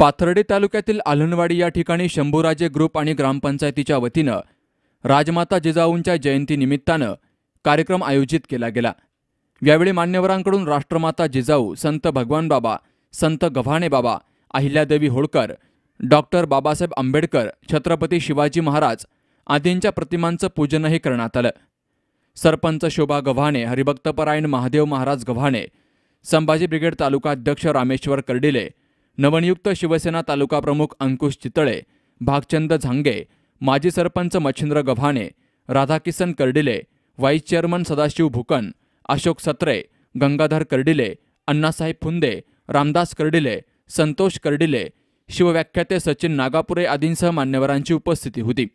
पाथर्डी तालुक्यातील आलनवाडी या ठिकाणी शंभूराजे ग्रुप आणि ग्रामपंचायतीच्या वतीनं राजमाता जिजाऊंच्या जयंतीनिमित्तानं कार्यक्रम आयोजित केला गेला. यावेळी मान्यवरांकडून राष्ट्रमाता जिजाऊ संत भगवान बाबा संत गव्हाणे बाबा अहिल्यादेवी होळकर डॉक्टर बाबासाहेब आंबेडकर छत्रपती शिवाजी महाराज आदींच्या प्रतिमांचं पूजनही करण्यात आलं. सरपंच शोभा गव्हाणे हरिभक्तपरायण महादेव महाराज गव्हाणे संभाजी ब्रिगेड तालुका अध्यक्ष रामेश्वर कर्डिले नवनियुक्त शिवसेना तालुका प्रमुख अंकुश चितळे भागचंद झांगे माजी सरपंच मच्छिंद्र गव्हाणे राधाकिसन कर्डिले व्हाईस चेअरमन सदाशिव भुकन अशोक सत्रे गंगाधर कर्डिले अण्णासाहेब फुंदे रामदास कर्डिले संतोष कर्डिले शिवव्याख्याते सचिन नागापुरे आदींसह मान्यवरांची उपस्थिती होती.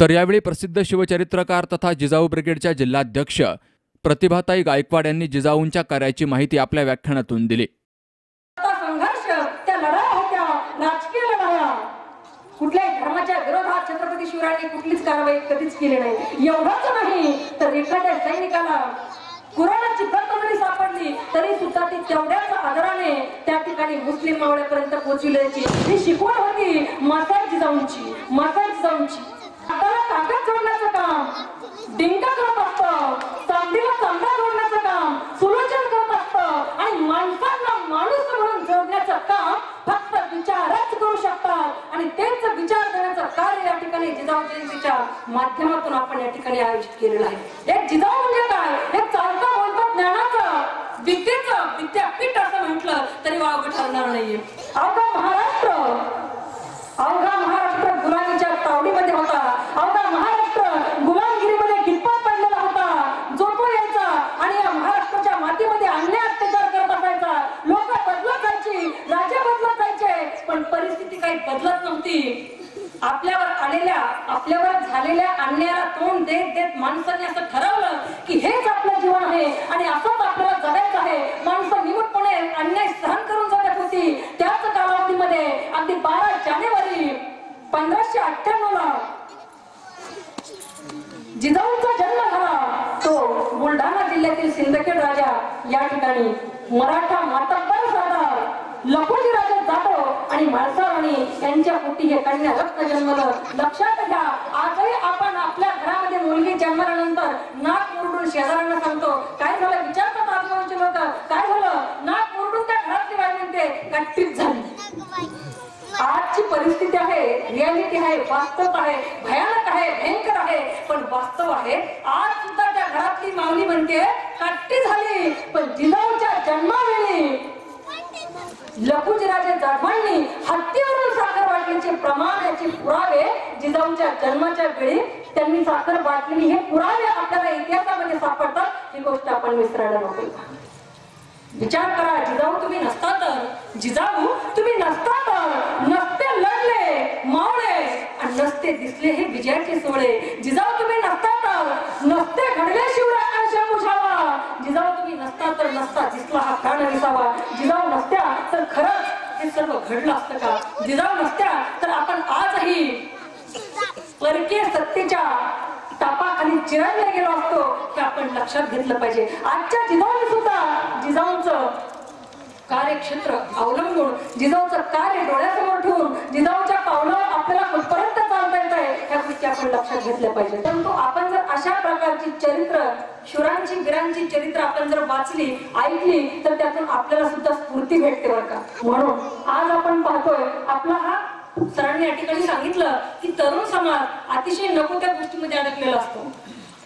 तर यावेळी प्रसिद्ध शिवचरित्रकार तथा जिजाऊ ब्रिगेडच्या जिल्हाध्यक्ष प्रतिभाताई गायकवाड यांनी जिजाऊंच्या कार्याची माहिती आपल्या व्याख्यानातून दिली. कुठल्याही धर्माच्या विरोधात छत्रपती शिवरायांनी कुठलीच कारवाई कधीच केली नाही. एवढंच नाही तर एखाद्या सैनिकाला कुराणाची प्रत जरी सापडली तरी सुद्धा ती तेवढ्याच आदराने त्या ठिकाणी मुस्लिम मावळ्यापर्यंत पोहोचविल्याची ही शिकवण होती माता जिजाऊंची माता जिजाऊंची हाताला ताकद जोडण्याचं काम डिंका करत असतं चांदीला चांदा जोडण्याचं काम सुलोचन करत असतं आणि माणसांना माणूस म्हणून जोडण्याचं काम फक्त विचारच करू शकतात आणि तेच विचार करण्याचं आणि जिजाऊ जयंतीच्या माध्यमातून आपण या ठिकाणी आयोजित केलेलं आहे. एक जिजाऊ म्हणजे काय? एक चालता बोलता ज्ञानाचं विद्येचं विद्यापीठ असं म्हटलं तरी वावगं ठरणार नाहीये. अवघा महाराष्ट्र अवघा महाराष्ट्र गुलामीच्या तावडीमध्ये होता अवघा महाराष्ट्र गुलामगिरीमध्ये कितपत पडलेला होता जो तो यायचा आणि या महाराष्ट्राच्या मातीमध्ये अन्याय अत्याचार करत असायचा लोक बदलत जायची राज्य बदलत जायचे पण परिस्थिती काही बदलत नव्हती आपल्यावर आलेल्या आपल्यावर झालेल्या अन्यायाला तोंड देत देत माणसाने असं ठरवलं की हेच आपलं जीवन आहे आणि असंच आपल्याला जगायचं आहे. माणसं निमूटपणे अन्याय सहन करून जगत होती. त्याच कालावधीमध्ये अगदी बारा जानेवारी पंधराशे अठ्ठ्याण्णव ला जिजाऊंचा जन्म झाला. तो बुलढाणा जिल्ह्यातील सिंदखेड राजा या ठिकाणी मराठा माता लखोजी राजा जाधव आणि म्हाळसाराणी यांच्या पोटी हे कन्या रत्न जन्मलं. लक्षात घ्या आजही आपण आपल्या घरामध्ये मुलगी जन्मल्यानंतर नाक मुरडून शेजाऱ्यांना सांगतो काय झालं? विचारतात आजूबाजूचे लोक काय झालं? नाक मुरडून त्या घरातली बाई म्हणते झाली. आजची परिस्थिती आहे रियालिटी आहे वास्तव आहे भयानक आहे भयंकर आहे. पण वास्तव आहे आज सुद्धा त्या घरातली मावली म्हणते कट्टी झाली पण जिजाऊच्या जन्मावेळी लखुजीराजे जाधवांनी हत्तीवरून साखर वाटण्याचे प्रमाण याचे पुरावे जिजाऊंच्या जन्माच्या वेळी त्यांनी साखर वाटलेली हे पुरावे आपल्याला इतिहासामध्ये सापडतात ही गोष्ट आपण विसरायला नको. विचार करा जिजाऊ तुम्ही नसता तर जिजाऊ तुम्ही नसता तर नसते लढले मावळे आणि नसते दिसले हे विजयाचे सोळे. जिजाऊ तुम्ही नसता तर नसते घडले शिवले शंभू छावा जिजाऊ तुम्ही नसता तर हा प्राण विसावा जिजाऊ नसत्या तर खरंच हे सर्व घडलं असतं का? जिजाऊ नसत्या तर आपण आजही परकीय सत्तेच्या तापाखाली चिरडले गेलो असतो हे आपण लक्षात घेतलं पाहिजे. आजच्या जिजाऊने सुद्धा जिजाऊंचं कार्यक्षेत्र अवलंबून जिजाऊचं कार्य डोळ्यासमोर ठेवून जिजाऊ पावलावर आपल्याला कुठपर्यंत चालता येत आहे ह्या गोष्टी आपण लक्षात घेतलं पाहिजे. परंतु आपण जर अशा प्रकारची चरित्र शुरांची वीरांची चरित्र आपण जर वाचली ऐकली तर त्यातून आपल्याला सुद्धा स्फूर्ती भेटते बरं का. म्हणून आज आपण पाहतोय आपला हा सरांनी या ठिकाणी सांगितलं की तरुण समाज अतिशय नको त्या गोष्टीमध्ये अडकलेला असतो.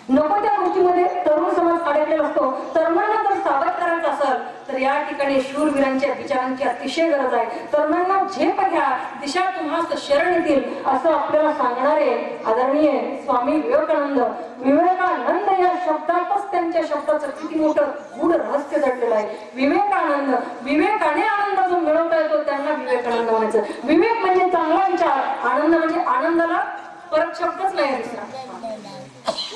नको त्या गोष्टीमध्ये तरुण समाज अडकलेला असतो. तरुणांना जर सावध करायचं असेल तर या ठिकाणी शूरवीरांच्या विचारांची अतिशय गरज आहे. तरुणांना झेप घ्या दिशा तुम्हाला शरण येतील असं आपल्याला सांगणारे आदरणीय स्वामी विवेकानंद. विवेकानंद या शब्दातच त्यांच्या शब्दाचं किती मोठं गूढ रहस्य दडलेलं आहे. विवेकानंद विवेकाने आनंद जो मिळवता येतो त्यांना विवेकानंद म्हणायचं. विवेक म्हणजे चांगला विचार. आनंद म्हणजे आनंदाला परत शब्दच नाही दुसरा.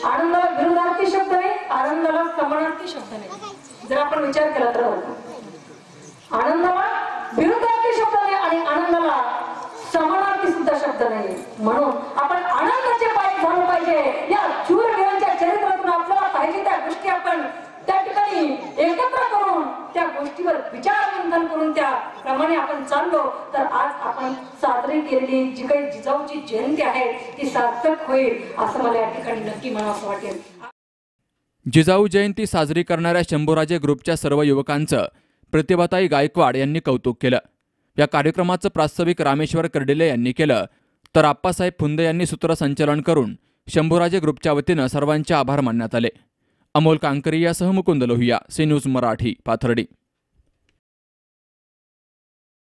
आनंदाला विरोधार्थी शब्द नाही आनंदाला समानार्थी शब्द नाही. जर आपण विचार केला तर. आनंदाला विरुद्धार्थी शब्द नाही आणि आनंदाला समानार्थी सुद्धा शब्द नाही. म्हणून आपण आनंदाचे पाय झालं पाहिजे. या शूरवीरांच्या चरित्रातून आपल्याला पाहिजे त्या गोष्टी आपण त्या ठिकाणी एकत्र करून त्या गोष्टीवर विचार विचारमंथन करून त्याप्रमाणे आपण चाललो तर आज आपण साजरी केलेली जी काही जिजाऊची जयंती आहे ती सार्थक होईल असं मला या ठिकाणी नक्की म्हणावं वाटेल. जिजाऊ जयंती साजरी करणाऱ्या शंभूराजे ग्रुपच्या सर्व युवकांचं प्रतिभाताई गायकवाड यांनी कौतुक केलं. या कार्यक्रमाचं प्रास्ताविक रामेश्वर कर्डिले यांनी केलं. तर आप्पासाहेब फुंदे यांनी सूत्रसंचलन करून शंभूराजे ग्रुपच्या वतीनं सर्वांचे आभार मानण्यात आले. अमोल कांकरियासह मुकुंद लोहिया सी न्यूज मराठी पाथर्डी.